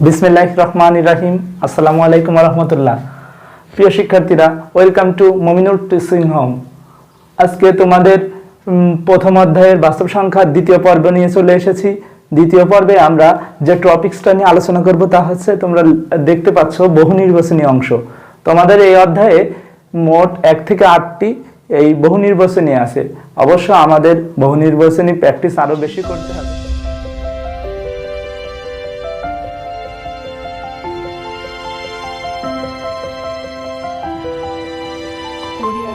বিসমিল্লাহ রহমান রাহিম। আসসালামু আলাইকুম রহমতুল্লাহ। প্রিয় শিক্ষার্থীরা, welcome to Mominur teaching home. আজকে তোমাদের প্রথম অধ্যায়ের বাস্তব সংখ্যার দ্বিতীয় পর্ব নিয়ে চলে এসেছি। দ্বিতীয় পর্বে আমরা যে টপিক্সটা নিয়ে আলোচনা করব তা হচ্ছে তোমরা দেখতে পাচ্ছ বহু নির্বাচনী অংশ। তোমাদের এই অধ্যায়ে মোট এক থেকে আটটি এই বহু নির্বাচনী আছে। অবশ্য আমাদের বহু নির্বাচনী প্র্যাকটিস আরও বেশি করতে হবে।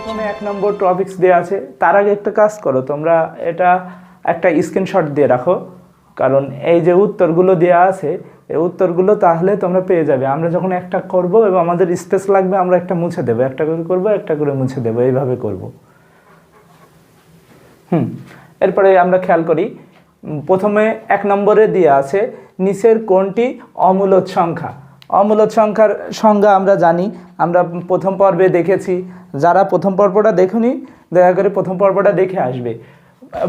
প্রথমে এক নম্বর টপিক্স দেওয়া আছে, তার আগে একটা কাজ করো, তোমরা এটা একটা স্ক্রিনশট দিয়ে রাখো, কারণ এই যে উত্তরগুলো দেওয়া আছে, এই উত্তরগুলো তাহলে তোমরা পেয়ে যাবে। আমরা যখন একটা করব এবং আমাদের স্পেস লাগবে, আমরা একটা মুছে দেবো। একটা করে করব, একটা করে মুছে দেবো, এইভাবে করব। হুম, এরপরে আমরা খেয়াল করি, প্রথমে এক নম্বরে দেওয়া আছে, নিচের কোনটি অমূলদ সংখ্যা? অমূলদ সংখ্যার সংজ্ঞা আমরা জানি, আমরা প্রথম পর্বে দেখেছি যারা প্রথম পর্বটা দেখুনি, দয়া করে প্রথম পর্বটা দেখে আসবে।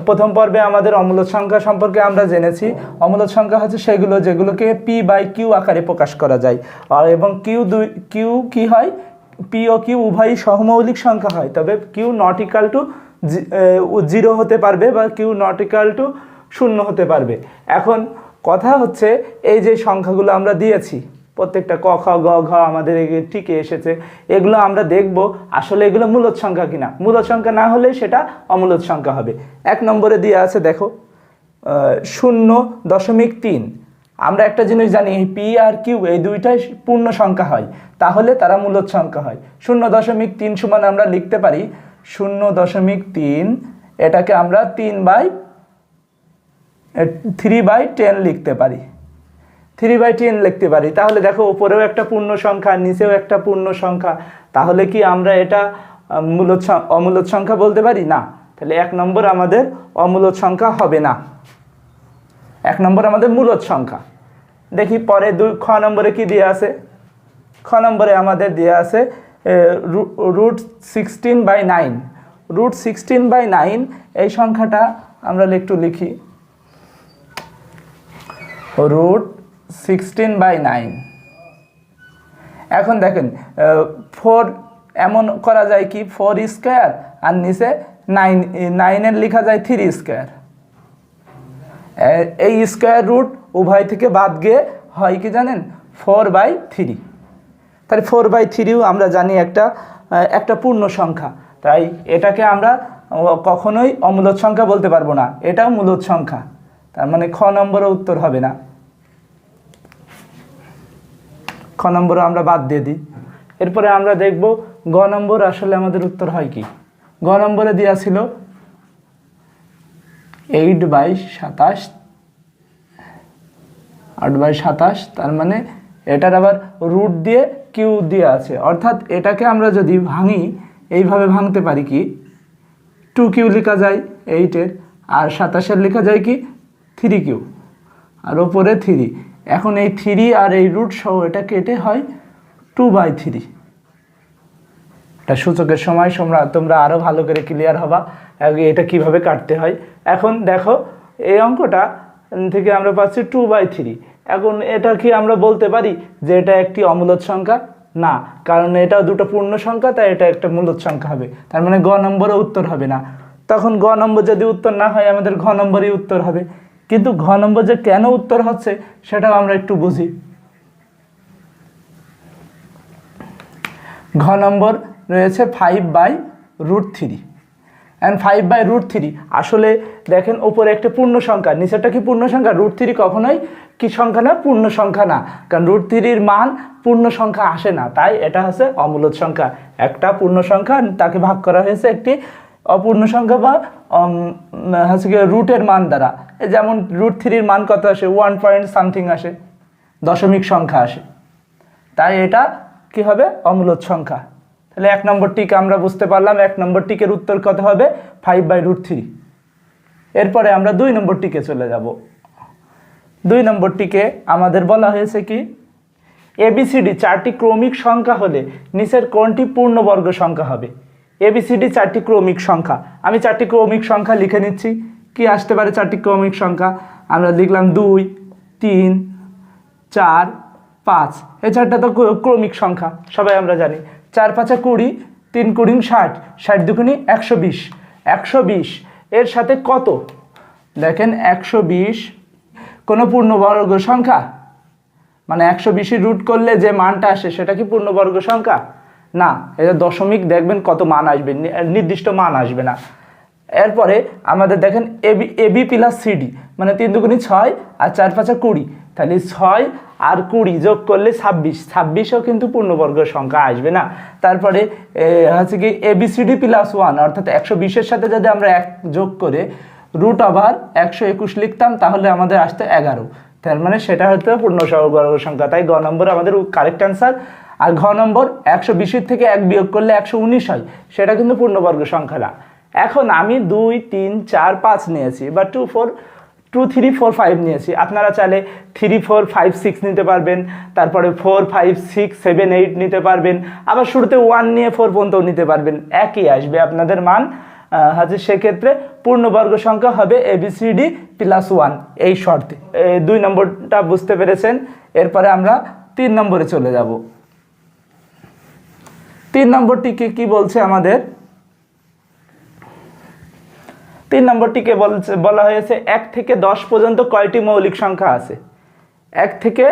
প্রথম পর্বে আমাদের অমূলদ সংখ্যা সম্পর্কে আমরা জেনেছি। অমূলদ সংখ্যা হচ্ছে সেগুলো যেগুলোকে পি বাই কিউ আকারে প্রকাশ করা যায়। আর এবং কিউ দুই কিউ কি হয়? পি ও কিউ উভয়ই সহমৌলিক সংখ্যা হয়। তবে Q not equal to zero হতে পারবে বা কিউ নট ইকাল টু শূন্য হতে পারবে। এখন কথা হচ্ছে, এই যে সংখ্যাগুলো আমরা দিয়েছি প্রত্যেকটা ক, খ, গ, ঘ আমাদের টিকে এসেছে। এগুলো আমরা দেখব, আসলে এগুলো মূলত সংখ্যা কিনা? মূলত সংখ্যা না হলে সেটা অমূলত সংখ্যা হবে। এক নম্বরে দিয়ে আছে, দেখো শূন্য দশমিক তিন। আমরা একটা জিনিস জানি পি আর কিউ এই দুইটাই পূর্ণ সংখ্যা হয়। তাহলে তারা মূলত সংখ্যা হয়। শূন্য দশমিক তিন সমান আমরা লিখতে পারি, শূন্য দশমিক তিন, এটাকে আমরা তিন বাই থ্রি বাই টেন লিখতে পারি। থ্রি বাই টেন লিখতে পারি। তাহলে দেখো, উপরেও একটা পূর্ণ সংখ্যা, নিচেও একটা পূর্ণ সংখ্যা। তাহলে কি আমরা এটা মূলত অমূলত সংখ্যা বলতে পারি? না। তাহলে এক নম্বর আমাদের অমূলত সংখ্যা হবে না। এক নম্বর আমাদের মূলত সংখ্যা। দেখি, পরে দুই, খ নম্বরে কি দিয়ে আছে? খ নম্বরে আমাদের দেওয়া আছে root sixteen by nine. Root sixteen by nine, এই সংখ্যাটা আমরা একটু লিখি। রুট সিক্সটিন বাই নাইন এখন দেখেন ফোর এমন করা যায় কি? ফোর স্কোয়ার আর নিচে নাইন নাইনের লেখা যায় থ্রি স্কোয়ার এই স্কোয়ার রুট উভয় থেকে বাদ গিয়ে হয় কি জানেন? ফোর বাই থ্রি তাহলে ফোর বাই থ্রিও আমরা জানি একটা একটা পূর্ণ সংখ্যা। তাই এটাকে আমরা কখনোই অমূলত সংখ্যা বলতে পারব না। এটাও মূলত সংখ্যা। তার মানে খ নম্বরও উত্তর হবে না। খ নম্বরও আমরা বাদ দিয়ে দিই। এরপরে আমরা দেখব গ নম্বর আসলে আমাদের উত্তর হয় কি? গ নম্বরে দেওয়া ছিল এইট বাই সাতাশ আট বাই সাতাশ, তার মানে এটার আবার রুট দিয়ে কিউ দিয়ে আছে। অর্থাৎ এটাকে আমরা যদি ভাঙি, এইভাবে ভাঙতে পারি কি? টু কিউ লেখা যায় এইটের আর সাতাশের লেখা যায় কি? থ্রি কিউ আর ওপরে থ্রি এখন এই থ্রি আর এই রুট সহ এটা কেটে হয় টু বাই থ্রি এটা সূচকের সময় তোমরা তোমরা আরও ভালো করে ক্লিয়ার হবা এটা কীভাবে কাটতে হয়। এখন দেখো, এই অঙ্কটা থেকে আমরা পাচ্ছি টু বাই থ্রি এখন এটা কি আমরা বলতে পারি যে এটা একটি অমূলত সংখ্যা? না, কারণ এটা দুটো পূর্ণ সংখ্যা, তাই এটা একটা মূলত সংখ্যা হবে। তার মানে গ নম্বরে উত্তর হবে না। তখন গ নম্বর যদি উত্তর না হয়, আমাদের ঘ নম্বরই উত্তর হবে। কিন্তু ঘ নম্বর যে কেন উত্তর হচ্ছে, সেটাও আমরা একটু বুঝি। ঘ নম্বর রয়েছে five by root three and five by root three আসলে দেখেন ওপরে একটা পূর্ণ সংখ্যা, নিচেরটা কি পূর্ণ সংখ্যা? রুট থ্রি কখনোই কি সংখ্যা না, পূর্ণ সংখ্যা না। কারণ রুট থ্রির মান পূর্ণ সংখ্যা আসে না। তাই এটা হচ্ছে অমূলত সংখ্যা। একটা পূর্ণ সংখ্যা, তাকে ভাগ করা হয়েছে একটি অপূর্ণ সংখ্যা বা হচ্ছে কি রুটের মান দ্বারা। যেমন রুট থ্রির মান কত আসে? ওয়ান পয়েন্ট সামথিং আসে। দশমিক সংখ্যা আসে। তাই এটা কি হবে? অমূলত সংখ্যা। তাহলে এক নম্বর টিকে আমরা বুঝতে পারলাম, এক নম্বর টিকের উত্তর কত হবে? ফাইভ বাই রুট থ্রি এরপরে আমরা দুই নম্বর টিকে চলে যাব। দুই নম্বর টিকে আমাদের বলা হয়েছে কি? এবিসিডি চারটি ক্রমিক সংখ্যা হলে নিচের কোনটি পূর্ণবর্গ সংখ্যা হবে? এবিসিডি চারটি ক্রমিক সংখ্যা। আমি চারটি ক্রমিক সংখ্যা লিখে নিচ্ছি। কি আসতে পারে চারটি ক্রমিক সংখ্যা? আমরা লিখলাম দুই, তিন, চার, পাঁচ। এই চারটা তো ক্র- ক্রমিক সংখ্যা, সবাই আমরা জানি। চার পাঁচা কুড়ি, তিন কুড়ি ষাট ষাট দুগুণি একশো বিশ। একশো বিশ, এর সাথে কত? দেখেন, একশো বিশ, কোনো পূর্ণবর্গ সংখ্যা? মানে একশো বিশের রুট করলে যে মানটা আসে, সেটা কি পূর্ণবর্গ সংখ্যা? না এটা দশমিক দেখবেন কত মান আসবে নির্দিষ্ট মান আসবে না। এরপরে আমাদের দেখেন এবি এবি প্লাস সিডি মানে তিন দুগুণি ছয় আর চার পাঁচা কুড়ি। তাহলে ছয় আর কুড়ি যোগ করলে ছাব্বিশ, ছাব্বিশও কিন্তু পূর্ণবর্গ সংখ্যা আসবে না। তারপরে হচ্ছে কি এবিসিডি প্লাস ওয়ান অর্থাৎ একশো বিশের সাথে যদি আমরা এক যোগ করে রুট ওভার একশো একুশ লিখতাম, তাহলে আমাদের আসতো এগারো। তার মানে সেটা হচ্ছে পূর্ণ সংখ্যা। তাই গ নম্বর আমাদের কারেক্ট অ্যান্সার আর ঘ নম্বর, একশো বিশের থেকে এক বিয়োগ করলে একশো উনিশ হয়। সেটা কিন্তু পূর্ণবর্গ সংখ্যা না। এখন আমি দুই, তিন, চার, পাঁচ নিয়েছি, বা two four two three four five নিয়েছি। আপনারা চাইলে থ্রি ফোর ফাইভ সিক্স নিতে পারবেন, তারপরে four five six seven eight নিতে পারবেন, আবার শুরুতে ওয়ান নিয়ে ফোর পর্যন্তও নিতে পারবেন। একই আসবে আপনাদের মান। হচ্ছে সেক্ষেত্রে পূর্ণবর্গ সংখ্যা হবে এবিসিডি প্লাস ওয়ান এই শর্তে। দুই নম্বরটা বুঝতে পেরেছেন, এরপরে আমরা তিন নম্বরে চলে যাব। তিন নম্বরটিকে কি বলছে আমাদের? তিন নম্বরটিকে বলছে, বলা হয়েছে এক থেকে দশ পর্যন্ত কয়টি মৌলিক সংখ্যা আছে? এক থেকে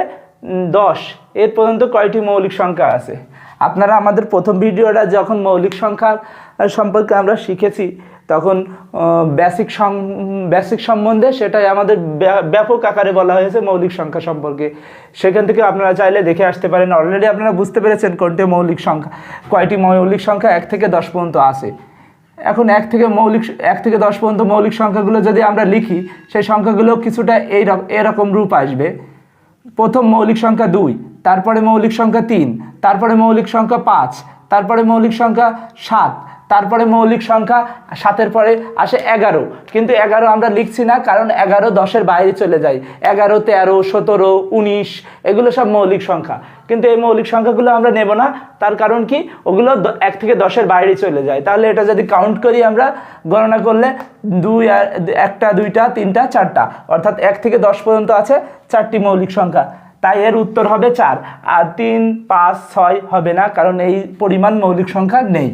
দশ, এর পর্যন্ত কয়টি মৌলিক সংখ্যা আছে? আপনারা আমাদের প্রথম ভিডিওটা যখন মৌলিক সংখ্যা সম্পর্কে আমরা শিখেছি, তখন বেসিক বেসিক সম্বন্ধে সেটাই আমাদের ব্য- ব্যাপক আকারে বলা হয়েছে মৌলিক সংখ্যা সম্পর্কে। সেখান থেকে আপনারা চাইলে দেখে আসতে পারেন। অলরেডি আপনারা বুঝতে পেরেছেন কোনটি মৌলিক সংখ্যা, কয়টি মৌলিক সংখ্যা এক থেকে দশ পর্যন্ত আছে। এখন এক থেকে মৌলিক, এক থেকে দশ পর্যন্ত মৌলিক সংখ্যাগুলো যদি আমরা লিখি, সেই সংখ্যাগুলো কিছুটা এই এরকম রূপ আসবে। প্রথম মৌলিক সংখ্যা দুই, তারপরে মৌলিক সংখ্যা তিন, তারপরে মৌলিক সংখ্যা পাঁচ, তারপরে মৌলিক সংখ্যা সাত তারপরে মৌলিক সংখ্যা, সাতের পরে আসে এগারো। কিন্তু এগারো আমরা লিখছি না, কারণ এগারো দশের বাইরে চলে যায়। এগারো, তেরো, সতেরো, উনিশ, এগুলো সব মৌলিক সংখ্যা। কিন্তু এই মৌলিক সংখ্যাগুলো আমরা নেব না, তার কারণ কি? ওগুলো এক থেকে দশের বাইরে চলে যায়। তাহলে এটা যদি কাউন্ট করি আমরা, গণনা করলে দুই একটা, দুইটা, তিনটা, চারটা। অর্থাৎ এক থেকে দশ পর্যন্ত আছে চারটি মৌলিক সংখ্যা। তাই এর উত্তর হবে চার। আর তিন, পাঁচ, ছয় হবে না, কারণ এই পরিমাণ মৌলিক সংখ্যা নেই।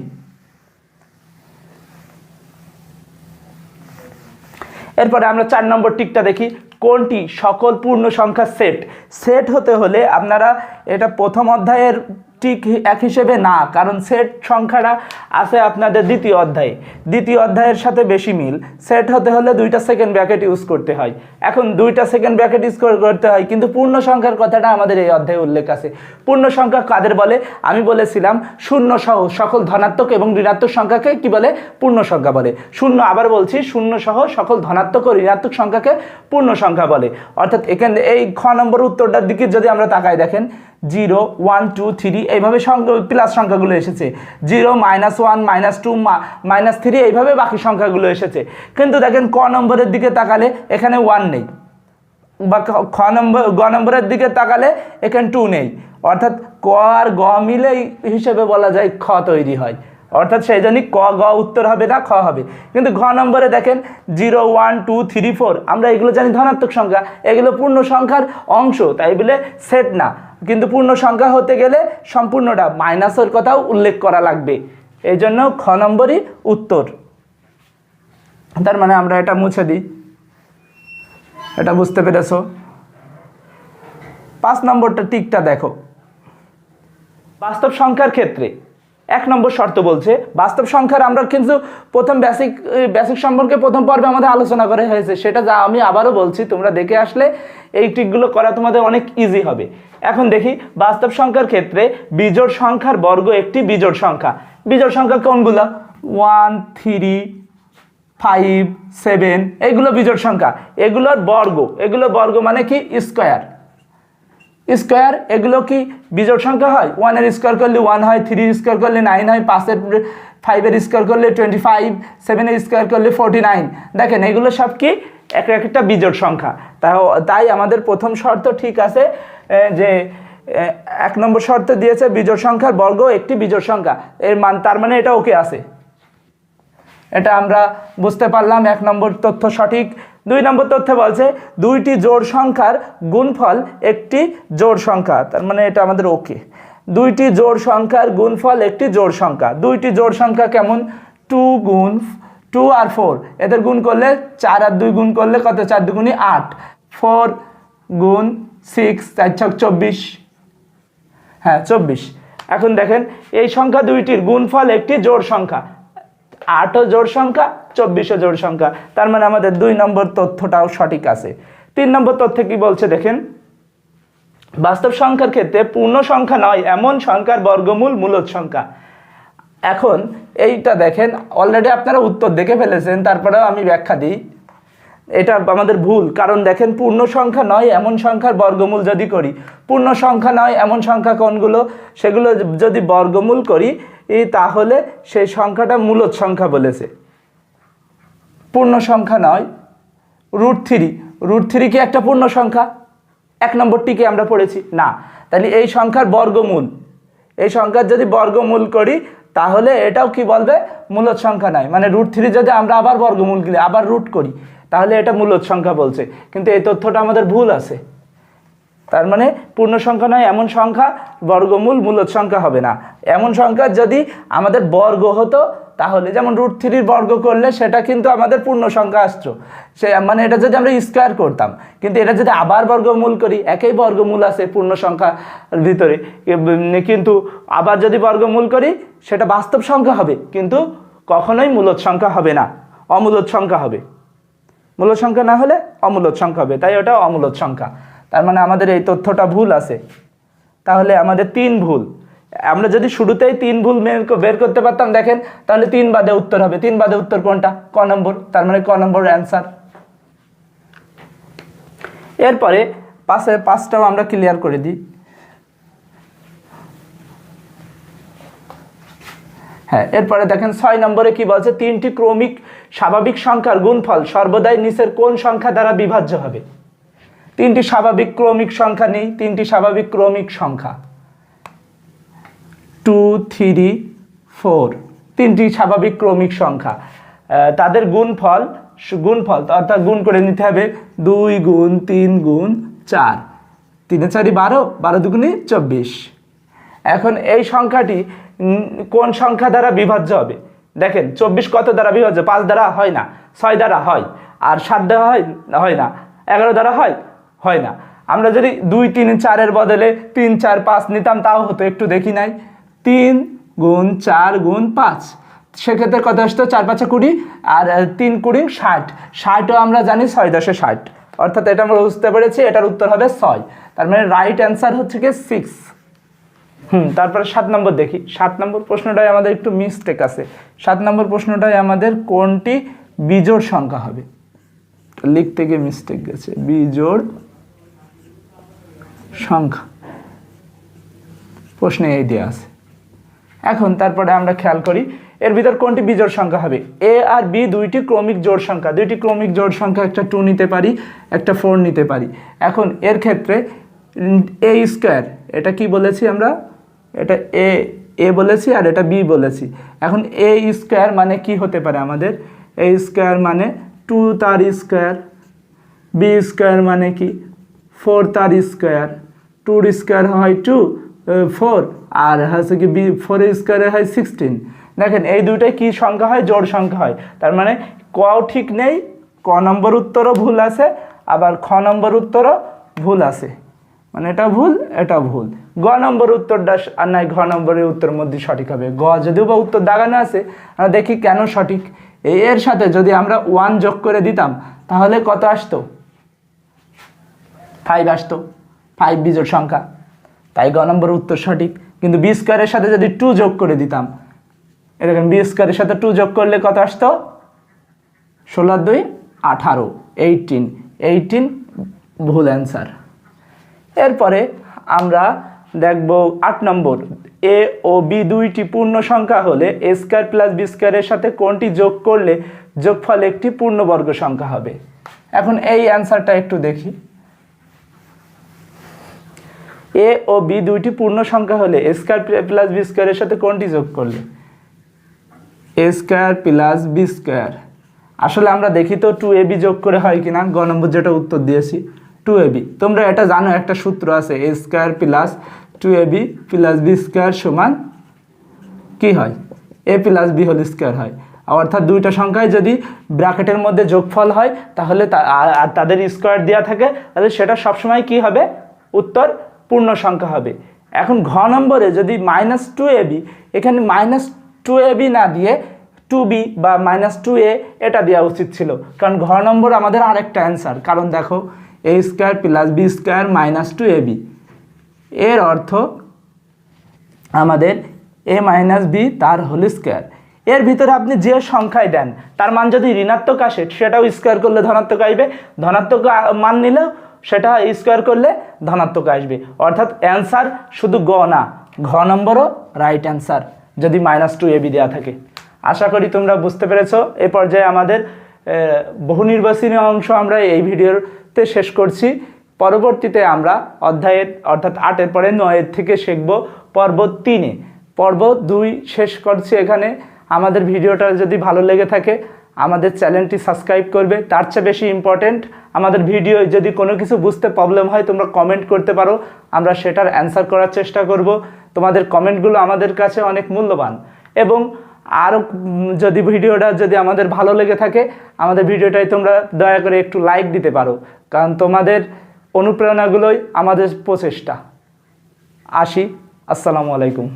এরপরে আমরা চার নম্বর টিকটা দেখি। কোনটি? সকল পূর্ণ সংখ্যা সেট। সেট হতে হলে আপনারা এটা প্রথম অধ্যায়ের টিক এক হিসেবে না, কারণ সেট সংখ্যাটা আছে আপনাদের দ্বিতীয় অধ্যায়ে। দ্বিতীয় অধ্যায়ের সাথে বেশি মিল, সেট হতে হলে দুইটা সেকেন্ড ব্র্যাকেট ইউজ করতে হয়। এখন দুইটা সেকেন্ড ব্র্যাকেট ইউজ করতে হয়, কিন্তু পূর্ণ সংখ্যার কথাটা আমাদের এই অধ্যায়ে উল্লেখ আছে। পূর্ণ সংখ্যা কাদের বলে? আমি বলেছিলাম, শূন্য সহ সকল ধনাত্মক এবং ঋণাত্মক সংখ্যাকে কি বলে? পূর্ণ সংখ্যা বলে। শূন্য আবার বলছি, শূন্য সহ সকল ধনাত্মক ও ঋণাত্মক সংখ্যাকে পূর্ণ সংখ্যা বলে। অর্থাৎ এখানে এই খ নম্বর উত্তরটার দিকে যদি আমরা তাকাই দেখেন জিরো, ওয়ান, টু, থ্রি, এইভাবে সংখ্যা প্লাস সংখ্যাগুলো এসেছে। Zero minus one minus two minus three এইভাবে বাকি সংখ্যাগুলো এসেছে। কিন্তু দেখেন, ক নম্বরের দিকে তাকালে এখানে ওয়ান নেই। বা খ- নম্বর, গ নম্বরের দিকে তাকালে এখানে টু নেই। অর্থাৎ ক আর গ মিলেই হিসেবে বলা যায় খ তৈরি হয়। অর্থাৎ সেই জন্যই ক, গ উত্তর হবে না, খ হবে। কিন্তু ঘ নম্বরে দেখেন zero, one, two, three, four. আমরা এগুলো জানি ধনাত্মক সংখ্যা। এগুলো পূর্ণ সংখ্যার অংশ, তাই বলে সেট না। কিন্তু পূর্ণ সংখ্যা হতে গেলে সম্পূর্ণটা মাইনাসের কথাও উল্লেখ করা লাগবে। এই জন্য খ নম্বরই উত্তর। তার মানে আমরা এটা মুছে দিই। এটা বুঝতে পেরেছ? পাঁচ নম্বরটা টিকটা দেখো। বাস্তব সংখ্যার ক্ষেত্রে এক নম্বর শর্ত বলছে, বাস্তব সংখ্যার আমরা কিন্তু প্রথম বেসিক বেসিক সম্পর্কে প্রথম পর্বে আমাদের আলোচনা করা হয়েছে, সেটা যা আমি আবারও বলছি, তোমরা দেখে আসলে এই টিকগুলো করা তোমাদের অনেক ইজি হবে। এখন দেখি, বাস্তব সংখ্যার ক্ষেত্রে বিজোড় সংখ্যার বর্গ একটি বিজোড় সংখ্যা। বিজোড় সংখ্যা কোনগুলো? ওয়ান থ্রি ফাইভ সেভেন এগুলো বিজোড় সংখ্যা। এগুলোর বর্গ, এগুলো বর্গ মানে কি? স্কোয়ার স্কোয়ার, এগুলো কি বিজোড় সংখ্যা হয়? ওয়ানের স্কোয়ার করলে ওয়ান হয় থ্রির স্কোয়ার করলে নাইন হয় পাঁচের ফাইভের স্কোয়ার করলে টোয়েন্টি ফাইভ সেভেনের স্কোয়ার করলে ফোরটি নাইন দেখেন, এগুলো সব কি এক একটা বিজোড় সংখ্যা। তাই তাই আমাদের প্রথম শর্ত ঠিক আছে যে এক নম্বর শর্ত দিয়েছে বিজোড় সংখ্যার বর্গ একটি বিজোড় সংখ্যা। এর মান, তার মানে এটা ওকে আছে। এটা আমরা বুঝতে পারলাম, এক নম্বর তথ্য সঠিক। দুই নম্বর তথ্যে বলছে, দুইটি জোড় সংখ্যার গুণফল একটি জোড় সংখ্যা, তার মানে এটা আমাদের ওকে দুইটি জোড় সংখ্যার গুণফল একটি জোড় সংখ্যা। দুইটি জোড় সংখ্যা কেমন? টু গুণ টু আর ফোর এদের গুণ করলে চার আর দুই গুণ করলে কত? চার দুগুণই আট। ফোর গুণ সিক্স চার ছক চব্বিশ। হ্যাঁ চব্বিশ। এখন দেখেন, এই সংখ্যা দুইটির গুণফল একটি জোড় সংখ্যা। আটও জোড় সংখ্যা, চব্বিশও জোড় সংখ্যা। তার মানে আমাদের দুই নম্বর তথ্যটাও সঠিক আছে। তিন নম্বর তথ্যে কি বলছে দেখেন? বাস্তব সংখ্যার ক্ষেত্রে পূর্ণ সংখ্যা নয়, এমন সংখ্যার বর্গমূল মূলত সংখ্যা। এখন এইটা দেখেন অলরেডি আপনারা উত্তর দেখে ফেলেছেন, তারপরেও আমি ব্যাখ্যা দিই। এটা আমাদের ভুল, কারণ দেখেন পূর্ণ সংখ্যা নয়, এমন সংখ্যার বর্গমূল যদি করি, পূর্ণ সংখ্যা নয়, এমন সংখ্যা কোনগুলো? সেগুলো যদি বর্গমূল করি তাহলে সেই সংখ্যাটা মূলত সংখ্যা বলেছে। পূর্ণ সংখ্যা নয় রুট থ্রি রুট থ্রি কি একটা পূর্ণ সংখ্যা? এক নম্বরটিকে আমরা পড়েছি। না, তাহলে এই সংখ্যার বর্গমূল। এই সংখ্যার যদি বর্গমূল করি, তাহলে এটাও কি বলবে? মূলত সংখ্যা নয়। মানে রুট থ্রি যদি আমরা আবার বর্গমূল গেলে আবার রুট করি, তাহলে এটা মূলত সংখ্যা বলছে। কিন্তু এই তথ্যটা আমাদের ভুল আছে। তার মানে পূর্ণ সংখ্যা নয়, এমন সংখ্যা, বর্গমূল মূলত সংখ্যা হবে না। এমন সংখ্যা যদি আমাদের বর্গ হতো, তাহলে যেমন রুট থ্রির বর্গ করলে সেটা কিন্তু আমাদের পূর্ণ সংখ্যা আসতো। সে মানে এটা যদি আমরা স্কোয়ার করতাম, কিন্তু এটা যদি আবার বর্গমূল করি, একই বর্গমূল আছে পূর্ণ সংখ্যার ভিতরে কিন্তু আবার যদি বর্গমূল করি, সেটা বাস্তব সংখ্যা হবে, কিন্তু কখনোই মূলত সংখ্যা হবে না, অমূলত সংখ্যা হবে। মূলত সংখ্যা না হলে অমূলত সংখ্যা হবে, তাই ওটা অমূলত সংখ্যা। তার মানে আমাদের এই তথ্যটা ভুল আছে। তাহলে আমাদের তিন ভুল। আমরা যদি শুরুতেই তিন ভুল বের করতে পারতাম, দেখেন, তাহলে তিন বাদে উত্তর হবে। তিন বাদে উত্তর কোনটা? ক নম্বর। তার মানে ক নম্বর অ্যান্সার এরপরে পাশে পাঁচটাও আমরা ক্লিয়ার করে দিই। হ্যাঁ এরপরে দেখেন, ছয় নম্বরে কি বলছে? তিনটি ক্রমিক স্বাভাবিক সংখ্যার গুণফল সর্বদাই নিচের কোন সংখ্যা দ্বারা বিভাজ্য হবে? তিনটি স্বাভাবিক ক্রমিক সংখ্যা নেই, তিনটি স্বাভাবিক ক্রমিক সংখ্যা। টু থ্রি ফোর তিনটি স্বাভাবিক ক্রমিক সংখ্যা। তাদের গুণফল গুণফল, অর্থাৎ গুণ করে নিতে হবে দুই গুণ তিন গুণ চার। তিনে চারি বারো বারো দুগুণে চব্বিশ। এখন এই সংখ্যাটি কোন সংখ্যা দ্বারা বিভাজ্য হবে? দেখেন, চব্বিশ কত দ্বারা বিভাজ্য? পাঁচ দ্বারা হয় না, ছয় দ্বারা হয়, আর সাত দ্বারা হয় হয় না, এগারো দ্বারা হয় হয় না। আমরা যদি দুই, তিন, চারের বদলে তিন, চার, পাঁচ নিতাম, তাও হতো, একটু দেখি নাই। তিন গুণ চার গুণ পাঁচ। সেক্ষেত্রে কত আসতো? চার পাঁচে কুড়ি আর তিন কুড়ি ষাট। ষাটও আমরা জানি ছয় দশে ষাট। অর্থাৎ এটা আমরা বুঝতে পেরেছি, এটার উত্তর হবে ছয়। তার মানে রাইট অ্যান্সার হচ্ছে কি সিক্স হুম, তারপরে সাত নম্বর দেখি। সাত নম্বর প্রশ্নটাই আমাদের একটু মিস্টেক আছে। সাত নম্বর প্রশ্নটায় আমাদের কোনটি বিজোড় সংখ্যা হবে? লিখতে গিয়ে মিস্টেক গেছে। বিজোড় সংখ্যা। প্রশ্নে এই দেওয়া আছে। এখন তারপরে আমরা খেয়াল করি, এর ভিতর কোনটি বিজোড় সংখ্যা হবে? এ আর বি দুইটি ক্রমিক জোড় সংখ্যা। দুইটি ক্রমিক জোড় সংখ্যা একটা টু নিতে পারি, একটা ফোর নিতে পারি। এখন এর ক্ষেত্রে এ স্কোয়ার এটা কি বলেছি আমরা? এটা এ এ বলেছি আর এটা বি বলেছি। এখন এ স্কোয়ার মানে কি হতে পারে আমাদের? এ স্কোয়ার মানে টু তার স্কোয়ার বি স্কোয়ার মানে কি? ফোর তার স্কোয়ার টুর স্কোয়ার হয় টু ফোর আর হচ্ছে কি বি ফোর স্কোয়ারে হয় সিক্সটিন দেখেন, এই দুইটাই কি সংখ্যা হয়? জোড় সংখ্যা হয়। তার মানে কও ঠিক নেই, ক নম্বর উত্তরও ভুল আছে, আবার খ নম্বর উত্তরও ভুল আছে। মানে এটা ভুল এটা ভুল। গ নম্বর উত্তরটা আর নাই ঘ নম্বরের উত্তরের মধ্যে সঠিক হবে। গ যদিও বা উত্তর দাগানো আছে, আমরা দেখি কেন সঠিক। এর সাথে যদি আমরা ওয়ান যোগ করে দিতাম, তাহলে কত আসতো? ফাইভ আসতো। ফাইভ বিজোড় সংখ্যা। তাই গ নম্বর উত্তর সঠিক। কিন্তু বি স্কোয়ারের সাথে যদি টু যোগ করে দিতাম, এরকম বি স্কোয়ারের সাথে টু যোগ করলে কত আসতো? ষোলো দুই আঠারো। এইটিন এইটিন ভুল অ্যান্সার এরপরে আমরা দেখব আট নম্বর। এ ও বি দুইটি পূর্ণ সংখ্যা হলে এ স্কোয়ার প্লাস বি স্কোয়ারের সাথে কোনটি যোগ করলে যোগফল একটি পূর্ণবর্গ সংখ্যা হবে? এখন এই অ্যান্সারটা একটু দেখি। এ ও বি দুইটি পূর্ণ সংখ্যা হলে এ স্কোয়ার প্লাস বি স্কোয়ারের সাথে কোনটি যোগ করলে? A square plus B square. আসলে আমরা দেখি তো টু এবি যোগ করে হয় কিনা, গ নম্বর যেটা উত্তর দিয়েছি টু এবি তোমরা এটা জানো, একটা সূত্র আছে, A square plus two AB plus B square সমান কি হয়? A plus B whole square হয়। অর্থাৎ দুইটা সংখ্যায় যদি ব্র্যাকেটের মধ্যে যোগফল হয়, তাহলে তাদের স্কোয়ার দেওয়া থাকে, তাহলে সেটা সবসময় কি হবে? উত্তর পূর্ণ সংখ্যা হবে। এখন ঘ নম্বরে যদি মাইনাস টু এ বি এখানে মাইনাস টু এ বি না দিয়ে টু বি বা মাইনাস টু এ এটা দেওয়া উচিত ছিল। কারণ ঘ নম্বর আমাদের আরেকটা অ্যান্সার কারণ দেখো A square plus B square minus two A B এর অর্থ আমাদের এ মাইনাস বি তার হোল স্কোয়ার এর ভিতরে আপনি যে সংখ্যায় দেন, তার মান যদি ঋণাত্মক আসে, সেটাও স্কোয়ার করলে ধনাত্মক আসবে। ধনাত্মক মান নিলেও সেটা স্কোয়ার করলে ধনাত্মক আসবে। অর্থাৎ অ্যান্সার শুধু গ না, ঘ নম্বরও রাইট অ্যান্সার যদি মাইনাস টু এবি দেওয়া থাকে। আশা করি তোমরা বুঝতে পেরেছ, এ পর্যায়ে আমাদের বহু নির্বাচনী অংশ আমরা এই ভিডিওতে শেষ করছি। পরবর্তীতে আমরা অধ্যায়ের, অর্থাৎ আটের পরে নয়ের থেকে শিখব পর্ব তিনে। পর্ব দুই শেষ করছি এখানে। আমাদের ভিডিওটা যদি ভালো লেগে থাকে আমাদের চ্যানেলটি সাবস্ক্রাইব করবে। তার চেয়ে বেশি ইম্পর্টেন্ট আমাদের ভিডিও যদি কোনো কিছু বুঝতে প্রবলেম হয়, তোমরা কমেন্ট করতে পারো। আমরা সেটার অ্যান্সার করার চেষ্টা করব। তোমাদের কমেন্টগুলো আমাদের কাছে অনেক মূল্যবান। এবং আরও যদি ভিডিওটা যদি আমাদের ভালো লেগে থাকে, আমাদের ভিডিওটাই তোমরা দয়া করে একটু লাইক দিতে পারো। কারণ তোমাদের অনুপ্রেরণাগুলোই আমাদের প্রচেষ্টা। আসি। আসসালামু আলাইকুম।